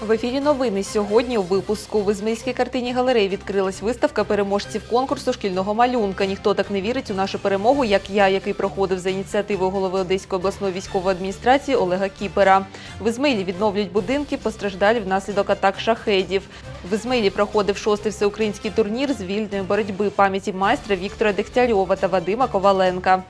В ефірі новини сьогодні у випуску в Ізмаїльській картині галереї відкрилась виставка переможців конкурсу шкільного малюнка. Ніхто так не вірить у нашу перемогу, як я, який проходив за ініціативою голови Одеської обласної військової адміністрації Олега Кіпера. В Ізмаїлі відновлюють будинки, постраждалі внаслідок атак шахедів. В Ізмаїлі проходив шостий всеукраїнський турнір з вільної боротьби пам'яті майстра Віктора Дегтярьова та Вадима Коваленка.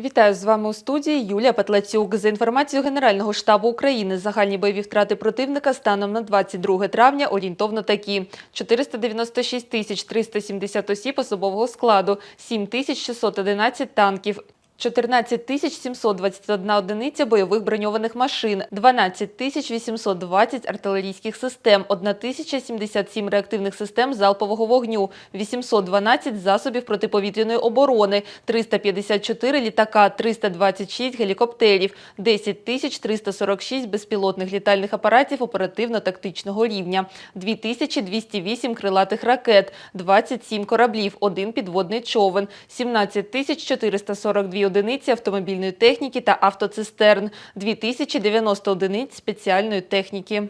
Вітаю з вами у студії Юлія Петлацюк. За інформацією Генерального штабу України, загальні бойові втрати противника станом на 22 травня орієнтовно такі: 496 тисяч 370 осіб особового складу, 7 тисяч 611 танків. 14 тисяч 721 одиниця бойових броньованих машин, 12 тисяч 820 артилерійських систем, 1 тисяча 77 реактивних систем залпового вогню, 812 засобів протиповітряної оборони, 354 літака, 326 гелікоптерів, 10 тисяч 346 безпілотних літальних апаратів оперативно-тактичного рівня, 2208 крилатих ракет, 27 кораблів, 1 підводний човен, 17 тисяч 442 одиниці автомобільної техніки та автоцистерн, 2090 одиниць спеціальної техніки.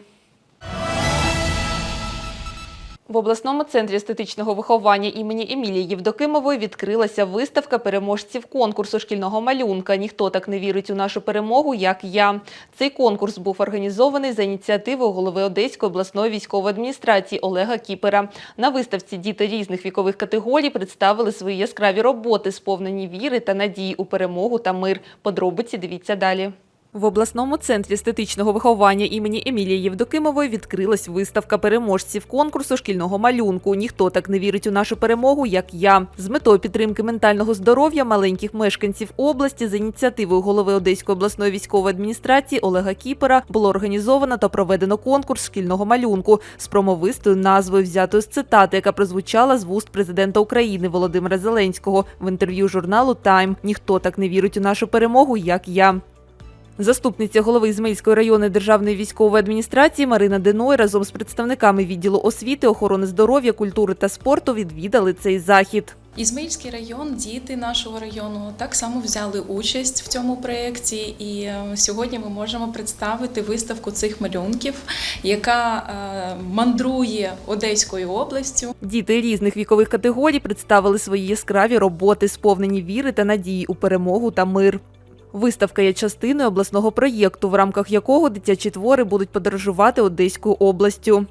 В обласному центрі естетичного виховання імені Емілії Євдокимової відкрилася виставка переможців конкурсу шкільного малюнка. Ніхто так не вірить у нашу перемогу, як я. Цей конкурс був організований за ініціативою голови Одеської обласної військової адміністрації Олега Кіпера. На виставці діти різних вікових категорій представили свої яскраві роботи, сповнені віри та надії у перемогу та мир. Подробиці дивіться далі. В обласному центрі естетичного виховання імені Емілії Євдокимової відкрилась виставка переможців конкурсу шкільного малюнку. Ніхто так не вірить у нашу перемогу, як я. З метою підтримки ментального здоров'я маленьких мешканців області за ініціативою голови Одеської обласної військової адміністрації Олега Кіпера було організовано та проведено конкурс шкільного малюнку з промовистою назвою, взятою з цитати, яка прозвучала з вуст президента України Володимира Зеленського в інтерв'ю журналу Тайм. Ніхто так не вірить у нашу перемогу, як я. Заступниця голови Ізмаїльської районної державної військової адміністрації Марина Деной разом з представниками відділу освіти, охорони здоров'я, культури та спорту відвідали цей захід. Ізмаїльський район, діти нашого району так само взяли участь в цьому проєкті, і е, сьогодні ми можемо представити виставку цих малюнків, яка е, мандрує Одеською областю. Діти різних вікових категорій представили свої яскраві роботи, сповнені віри та надії у перемогу та мир. Виставка є частиною обласного проєкту, в рамках якого дитячі твори будуть подорожувати Одеською областю.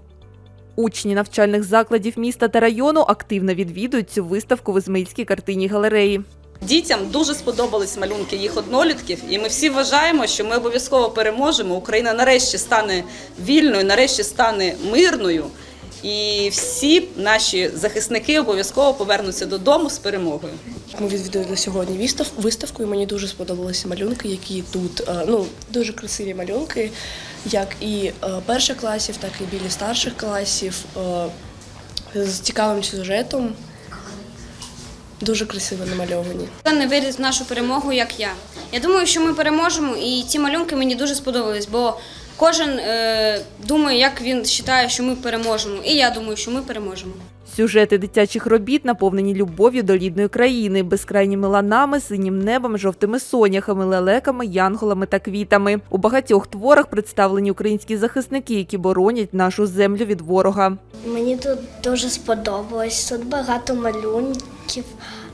Учні навчальних закладів міста та району активно відвідують цю виставку в Ізмаїльській картині галереї. Дітям дуже сподобались малюнки їх однолітків, і ми всі вважаємо, що ми обов'язково переможемо. Україна нарешті стане вільною, нарешті стане мирною, і всі наші захисники обов'язково повернуться додому з перемогою. Ми відвідали сьогодні вистав- виставку, і мені дуже сподобалися малюнки, які тут е, ну дуже красиві малюнки, як і е, перших класів, так і білі старших класів е, з цікавим сюжетом. Дуже красиво намальовані. Не вірить в нашу перемогу, як я. Я думаю, що ми переможемо, і ці малюнки мені дуже сподобались, бо кожен е, думає, як він вважає, що ми переможемо. І я думаю, що ми переможемо. Сюжети дитячих робіт наповнені любов'ю до рідної країни, безкрайніми ланами, синім небом, жовтими соняхами, лелеками, янголами та квітами. У багатьох творах представлені українські захисники, які боронять нашу землю від ворога. Мені тут дуже сподобалось. Тут багато малюнків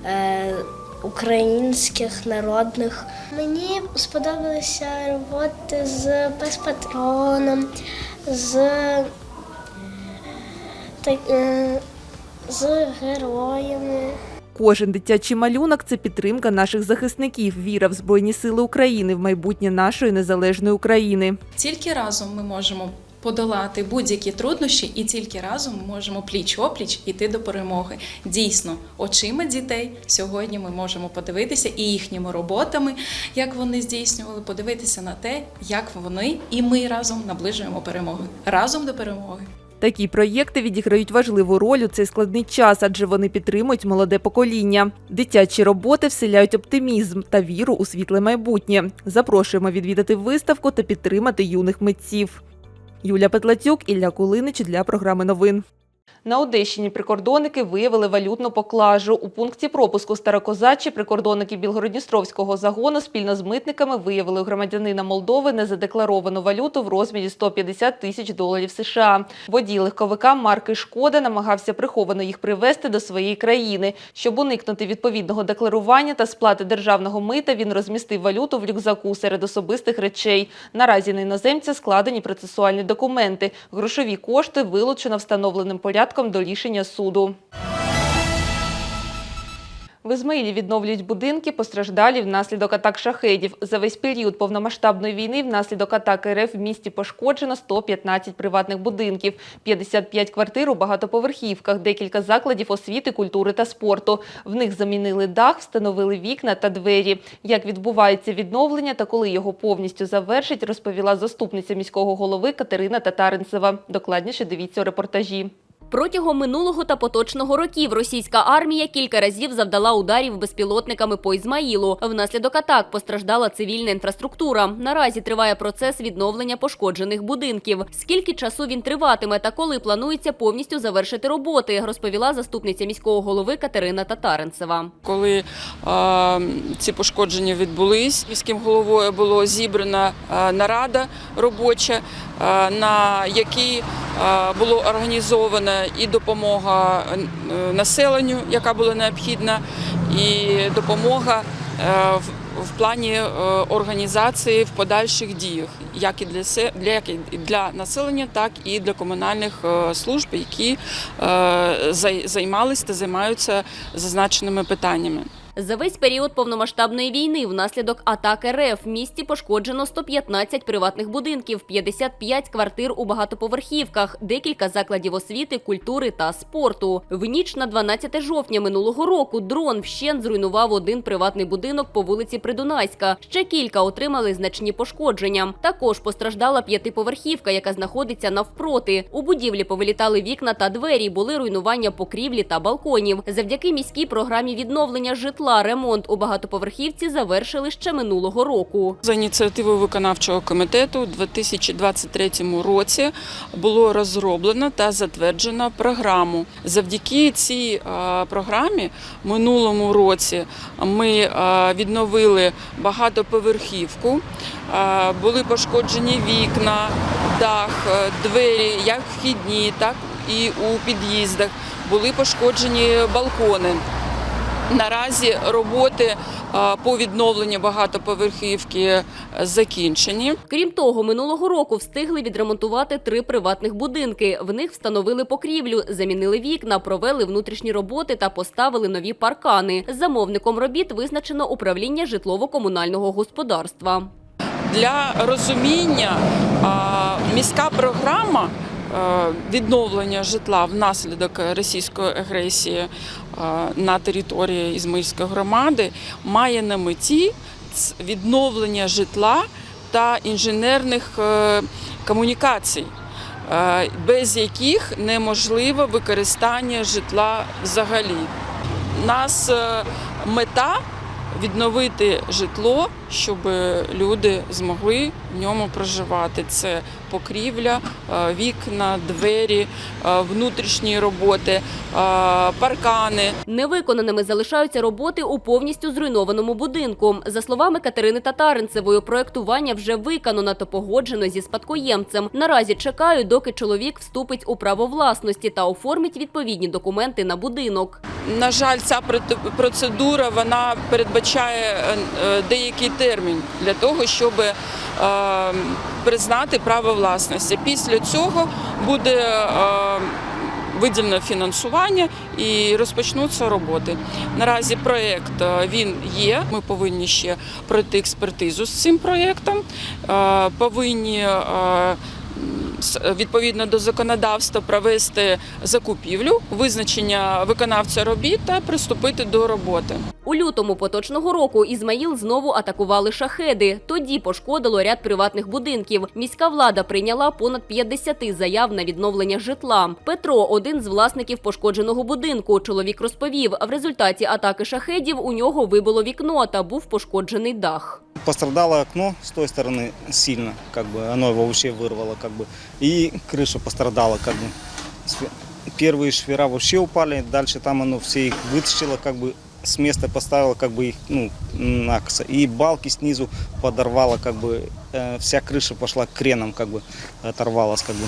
е, українських, народних. Мені сподобалися роботи з пес-патроном, з, та- е, з героями. Кожен дитячий малюнок це підтримка наших захисників, віра в Збройні Сили України, в майбутнє нашої незалежної України. Тільки разом ми можемо подолати будь-які труднощі, і тільки разом ми можемо пліч опліч іти до перемоги. Дійсно, очима дітей сьогодні ми можемо подивитися і їхніми роботами, як вони здійснювали, подивитися на те, як вони і ми разом наближуємо перемоги. Разом до перемоги. Такі проєкти відіграють важливу роль у цей складний час, адже вони підтримують молоде покоління. Дитячі роботи вселяють оптимізм та віру у світле майбутнє. Запрошуємо відвідати виставку та підтримати юних митців. Юля Петлацюк, Ілля Кулинич для програми новин. На Одещині прикордонники виявили валютну поклажу. У пункті пропуску Старокозачі прикордонники Білгородністровського загону спільно з митниками виявили у громадянина Молдови незадекларовану валюту в розмірі 150 тисяч доларів США. Водій легковика марки Шкода намагався приховано їх привезти до своєї країни. Щоб уникнути відповідного декларування та сплати державного мита, він розмістив валюту в рюкзаку серед особистих речей. Наразі на іноземця складені процесуальні документи. Грошові кошти вилучено встановленим порядком до рішення суду. В Ізмаїлі відновлюють будинки, постраждалі внаслідок атак шахедів. За весь період повномасштабної війни внаслідок атак РФ в місті пошкоджено 115 приватних будинків, 55 квартир у багатоповерхівках, декілька закладів освіти, культури та спорту. В них замінили дах, встановили вікна та двері. Як відбувається відновлення та коли його повністю завершить, розповіла заступниця міського голови Катерина Татаринцева. Докладніше дивіться у репортажі. Протягом минулого та поточного років російська армія кілька разів завдала ударів безпілотниками по Ізмаїлу. Внаслідок атак постраждала цивільна інфраструктура. Наразі триває процес відновлення пошкоджених будинків. Скільки часу він триватиме та коли планується повністю завершити роботи, розповіла заступниця міського голови Катерина Татаринцева. Коли е, ці пошкодження відбулись, міським головою було зібрана нарада робоча, е, на якій було організована і допомога е, населенню, яка була необхідна, і допомога е, в. Плані е, організації в подальших діях, як і для для для населення, так і для комунальних служб, які займалися та займаються зазначеними питаннями. За весь період повномасштабної війни внаслідок атак РФ в місті пошкоджено 115 приватних будинків, 55 квартир у багатоповерхівках, декілька закладів освіти, культури та спорту. В ніч на 12 жовтня минулого року дрон вщент зруйнував один приватний будинок по вулиці Придунайська. Ще кілька отримали значні пошкодження. Також постраждала п'ятиповерхівка, яка знаходиться навпроти. У будівлі повилітали вікна та двері, були руйнування покрівлі та балконів. Завдяки міській програмі відновлення житла ремонт у багатоповерхівці завершили ще минулого року. За ініціативою виконавчого комітету у 2023 році було розроблено та затверджено програму. Завдяки цій е, програмі минулому році ми е, відновили багатоповерхівку, е, були пошкоджені вікна, дах, двері, як вхідні, так і у під'їздах. Були пошкоджені балкони. Наразі роботи е, по відновленню багатоповерхівки е, закінчені. Крім того, минулого року встигли відремонтувати три приватних будинки. В них встановили покрівлю, замінили вікна, провели внутрішні роботи та поставили нові паркани. Замовником робіт визначено управління житлово-комунального господарства. Для розуміння міська програма відновлення житла внаслідок російської агресії е, на території Ізмаїльської громади має на меті відновлення житла та інженерних е, комунікацій. е, Без яких неможливо використання житла взагалі. Нас е, мета відновити житло, щоб люди змогли в ньому проживати. Це покрівля, е, вікна, двері, е, внутрішні роботи, е, паркани. Невиконаними залишаються роботи у повністю зруйнованому будинку. За словами Катерини Татаринцевої, проектування вже виконано та погоджено зі спадкоємцем. Наразі чекають, доки чоловік вступить у право власності та оформить відповідні документи на будинок. На жаль, ця процедура вона передбачає деякий термін для того, щоб е, признати право власності. Після цього буде е, виділено фінансування і розпочнуться роботи. Наразі проєкт е, є. Ми повинні ще пройти експертизу з цим проєктом, повинні е, с- Відповідно до законодавства провести закупівлю, визначення виконавця робіт та приступити до роботи. У лютому поточного року Ізмаїл знову атакували шахеди. Тоді пошкодило ряд приватних будинків. Міська влада прийняла понад 50 заяв на відновлення житла. Петро один з власників пошкодженого будинку. Чоловік розповів, в результаті атаки шахедів у нього вибило вікно та був пошкоджений дах. Пострадало окно с той стороны сильно, как бы оно его вообще вырвало, Как бы, и крыша пострадала, как бы. Первые швера вообще упали, дальше там оно все их вытащило, как бы с места поставило, как бы их, ну, накосо. И балки снизу подорвало, как бы, э, вся крыша пошла креном, как бы, оторвалась, как бы.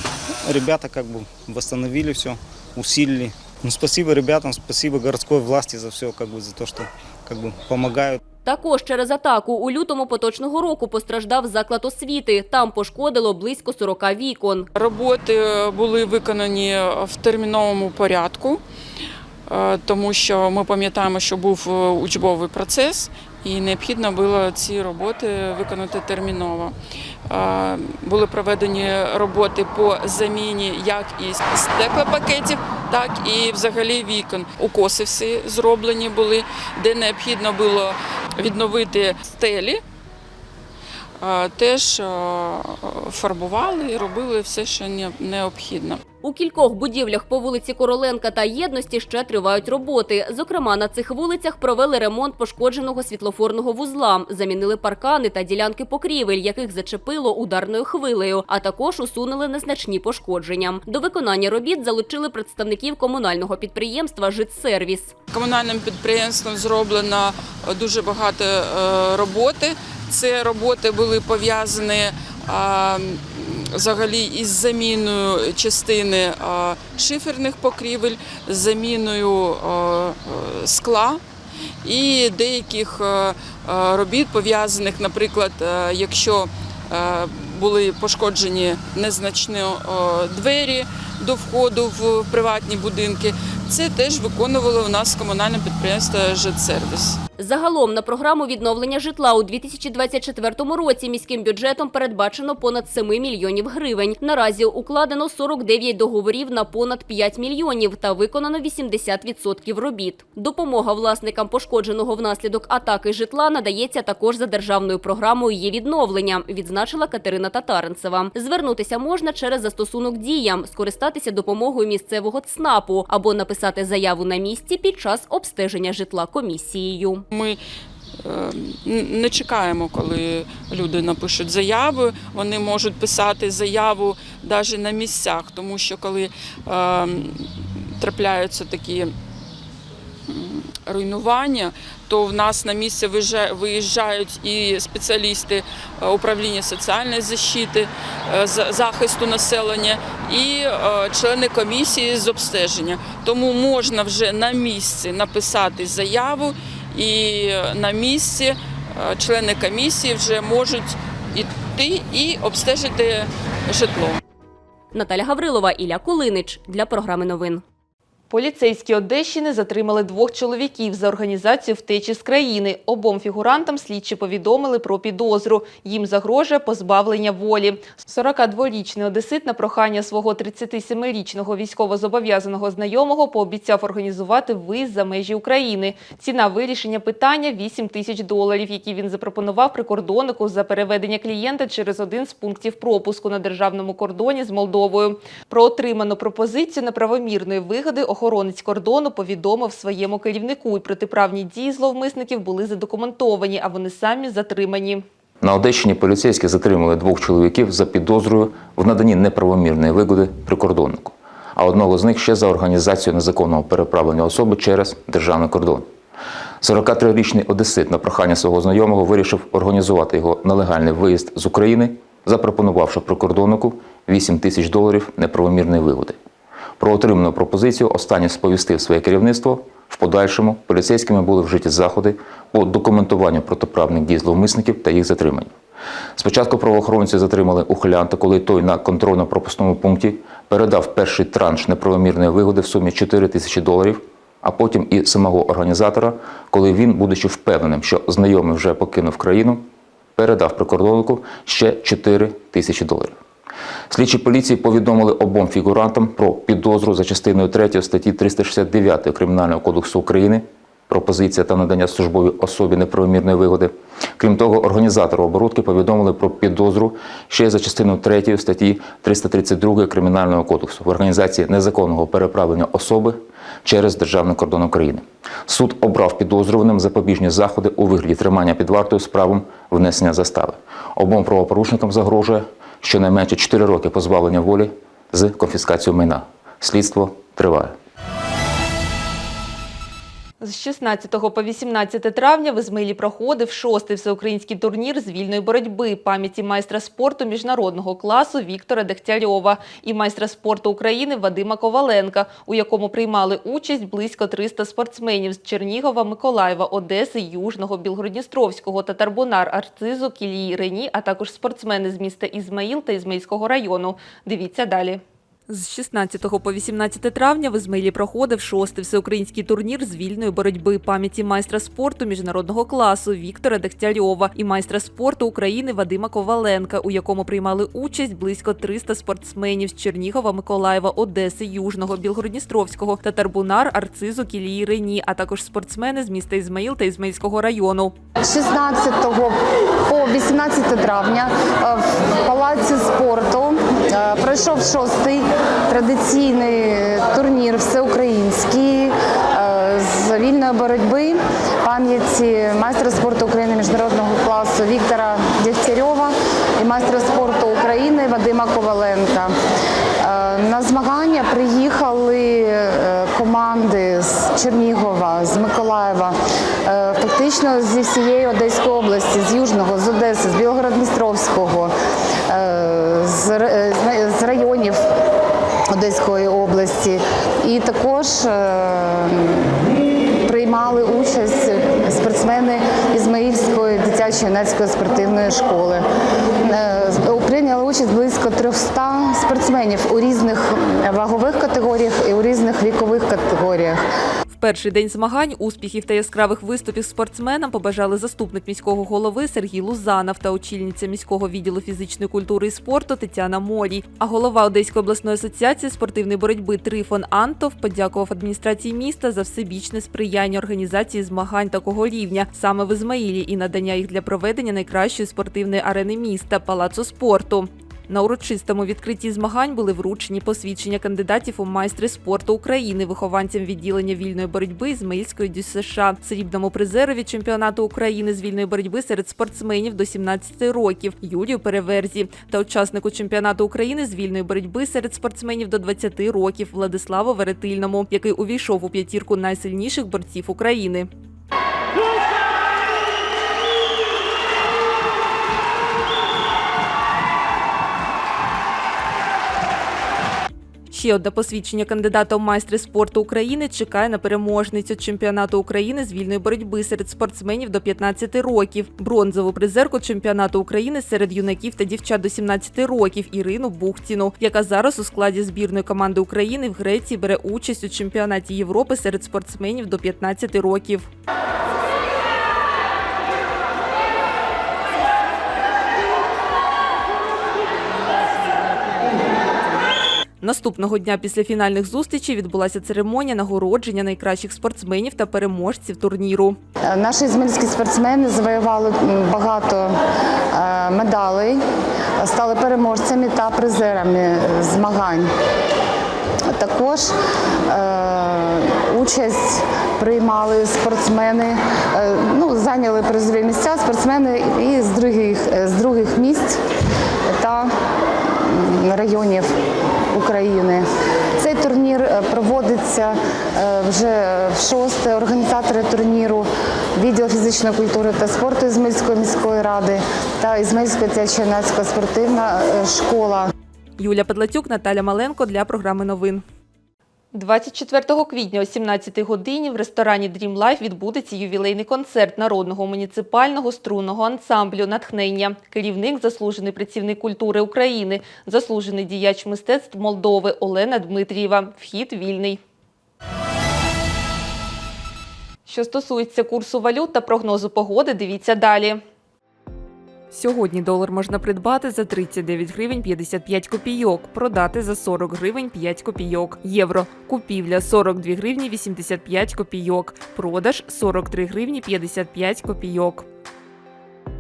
Ребята, как бы, восстановили все, усилили. Ну, спасибо ребятам, спасибо городской власти за все, как бы, за то, что, как бы, помогают. Також через атаку у лютому поточного року постраждав заклад освіти. Там пошкодило близько 40 вікон. Роботи були виконані в терміновому порядку, е, тому що ми пам'ятаємо, що був е, учбовий процес, і необхідно було ці роботи виконати терміново. Е, Були проведені роботи по заміні як і стеклопакетів, так і взагалі вікон. Укоси всі зроблені були, де необхідно було відновити стелі. Е, Теж е, фарбували і робили все, що необхідно. У кількох будівлях по вулиці Короленка та Єдності ще тривають роботи. Зокрема, на цих вулицях провели ремонт пошкодженого світлофорного вузла, замінили паркани та ділянки покрівель, яких зачепило ударною хвилею, а також усунули незначні пошкодження. До виконання робіт залучили представників комунального підприємства «Житсервіс». Комунальним підприємством зроблено дуже багато е, роботи. Це роботи були пов'язані взагалі із заміною частини шиферних покрівель, заміною скла і деяких робіт пов'язаних, наприклад, якщо були пошкоджені незначні двері до входу в приватні будинки. Це теж виконувало у нас комунальне підприємство «Житсервіс». Загалом на програму відновлення житла у 2024 році міським бюджетом передбачено понад 7 мільйонів гривень. Наразі укладено 49 договорів на понад 5 мільйонів та виконано 80% робіт. Допомога власникам пошкодженого внаслідок атаки житла надається також за державною програмою «Є відновлення», відзначила Катерина Татаренцева. Звернутися можна через застосунок «Дія», скористатися допомогою місцевого ЦНАПу або написати заяву на місці під час обстеження житла комісією. Ми е, не чекаємо, коли люди напишуть заяви. Вони можуть писати заяву навіть на місцях, тому що коли е, трапляються такі руйнування, то в нас на місце виїжджа- виїжджають і спеціалісти е, управління соціальної защити, захисту населення, і члени комісії з обстеження. Тому можна вже на місці написати заяву, і на місці е, члени комісії вже можуть іти і обстежити житло. Наталя Гаврилова, Ілля Кулинич для програми новин. Поліцейські Одещини затримали двох чоловіків за організацію втечі з країни. Обом фігурантам слідчі повідомили про підозру. Їм загрожує позбавлення волі. 42-річний одесит на прохання свого 37-річного військовозобов'язаного знайомого пообіцяв організувати виїзд за межі України. Ціна вирішення питання – 8 тисяч доларів, які він запропонував прикордоннику за переведення клієнта через один з пунктів пропуску на державному кордоні з Молдовою. Про отриману пропозицію неправомірної вигоди охоронець кордону повідомив своєму керівнику. І протиправні дії зловмисників були задокументовані, а вони самі затримані. На Одещині поліцейські затримали двох чоловіків за підозрою в наданні неправомірної вигоди прикордоннику, а одного з них ще за організацію незаконного переправлення особи через державний кордон. 43-річний одесит на прохання свого знайомого вирішив організувати його нелегальний виїзд з України, запропонувавши прикордоннику 8 тисяч доларів неправомірної вигоди. Про отриману пропозицію останній сповістив своє керівництво. В подальшому поліцейськими були вжиті заходи по документуванню протиправних дій зловмисників та їх затриманню. Спочатку правоохоронці затримали ухилянта, коли той на контрольно-пропускному пункті передав перший транш неправомірної вигоди в сумі 4 тисячі доларів, а потім і самого організатора, коли він, будучи впевненим, що знайомий вже покинув країну, передав прикордоннику ще 4 тисячі доларів. Слідчі поліції повідомили обом фігурантам про підозру за частиною 3 статті 369 Кримінального кодексу України пропозиція та надання службовій особі неправомірної вигоди. Крім того, організатору оборудки повідомили про підозру ще за частиною 3 статті 332 Кримінального кодексу в організації незаконного переправлення особи через державний кордон України. Суд обрав підозрюваним запобіжні заходи у вигляді тримання під вартою з правом внесення застави. Обом правопорушникам загрожує щонайменше 4 роки позбавлення волі з конфіскацією майна. Слідство триває. З 16 по 18 травня в Ізмаїлі проходив шостий всеукраїнський турнір з вільної боротьби пам'яті майстра спорту міжнародного класу Віктора Дегтярьова і майстра спорту України Вадима Коваленка, у якому приймали участь близько 300 спортсменів з Чернігова, Миколаєва, Одеси, Южного, Білгородністровського, Татарбунар, Арцизу, Кілії, Рені, а також спортсмени з міста Ізмаїл та Ізмаїльського району. Дивіться далі. З 16 по 18 травня в Ізмаїлі проходив шостий всеукраїнський турнір з вільної боротьби пам'яті майстра спорту міжнародного класу Віктора Дегтярьова і майстра спорту України Вадима Коваленка, у якому приймали участь близько 300 спортсменів з Чернігова, Миколаєва, Одеси, Южного, Білгородністровського, Татарбунар, Арцизу, Кілії, Рені, а також спортсмени з міста Ізмаїл та Ізмаїльського району. 16 по 18 травня е, в палаці спорту е, пройшов шостий традиційний турнір всеукраїнський е, з вільної боротьби пам'яті майстра спорту України міжнародного класу Віктора Дегтярьова і майстра спорту України Вадима Коваленка. Е, На змагання приїхали е, команди з Чернігова, з Миколаєва, е, фактично зі всієї Одеської області, з Южного, з Одеси, з Білгород-Дністровського, е, з р- е, з- з районів Одеської області. І також е, приймали участь спортсмени Ізмаїльської дитячо-юнацької спортивної школи. Е, Прийняли участь близько 300 спортсменів у різних вагових категоріях і у різних вікових категоріях. Перший день змагань успіхів та яскравих виступів спортсменам побажали заступник міського голови Сергій Лузанов та очільниця міського відділу фізичної культури і спорту Тетяна Морій. А голова Одеської обласної асоціації спортивної боротьби Трифон Антов подякував адміністрації міста за всебічне сприяння організації змагань такого рівня саме в Ізмаїлі і надання їх для проведення найкращої спортивної арени міста палацу спорту. На урочистому відкритті змагань були вручені посвідчення кандидатів у майстри спорту України, вихованцям відділення вільної боротьби Ізмаїльської ДЮСШ, срібному призерові чемпіонату України з вільної боротьби серед спортсменів до 17 років Юлію Переверзі та учаснику чемпіонату України з вільної боротьби серед спортсменів до 20 років Владиславу Веретильному, який увійшов у п'ятірку найсильніших борців України. Ще одне посвідчення кандидата у майстри спорту України чекає на переможницю чемпіонату України з вільної боротьби серед спортсменів до 15 років, бронзову призерку чемпіонату України серед юнаків та дівчат до 17 років Ірину Бухтіну, яка зараз у складі збірної команди України в Греції бере участь у чемпіонаті Європи серед спортсменів до 15 років. Наступного дня після фінальних зустрічей відбулася церемонія нагородження найкращих спортсменів та переможців турніру. Е, Наші ізмаїльські спортсмени завоювали багато е, медалей, стали переможцями та призерами змагань. Також е, участь приймали спортсмени, е, ну, зайняли призові місця спортсмени і з других, е, з других місць та районів України. Цей турнір е, проводиться е, вже в шосте. Організатори турніру відділ фізичної культури та спорту Ізмельської міської ради та Ізмельська дитячо-юнацька спортивна е, школа. Юля Педлатюк, Наталя Маленко для програми новин. 24 квітня о 17 годині в ресторані Dream Life відбудеться ювілейний концерт народного муніципального струнного ансамблю «Натхнення». Керівник, заслужений працівник культури України, заслужений діяч мистецтв Молдови Олена Дмитрієва. Вхід вільний. Що стосується курсу валют та прогнозу погоди, дивіться далі. Сьогодні долар можна придбати за 39 гривень 55 копійок, продати за 40 гривень 5 копійок. Євро. Купівля 42 гривні 85 копійок. Продаж 43 гривні 55 копійок.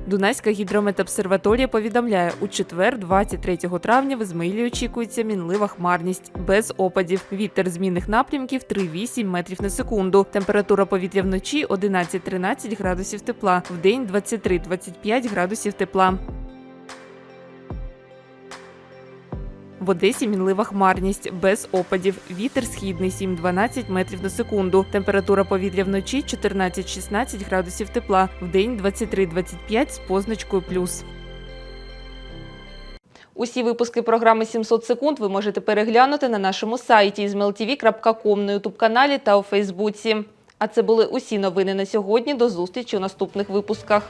Дунайська гідрометобсерваторія повідомляє, у четвер, 23 травня, в Ізмаїлі очікується мінлива хмарність без опадів. Вітер змінних напрямків 3,8 метрів на секунду. Температура повітря вночі 11-13 градусів тепла, в день 23-25 градусів тепла. В Одесі мінлива хмарність без опадів. Вітер східний 7-12 метрів на секунду. Температура повітря вночі 14-16 градусів тепла. Вдень 23-25 з позначкою плюс. Усі випуски програми 700 секунд ви можете переглянути на нашому сайті izmailtv.com, на ютуб-каналі та у Фейсбуці. А це були усі новини на сьогодні. До зустрічі у наступних випусках.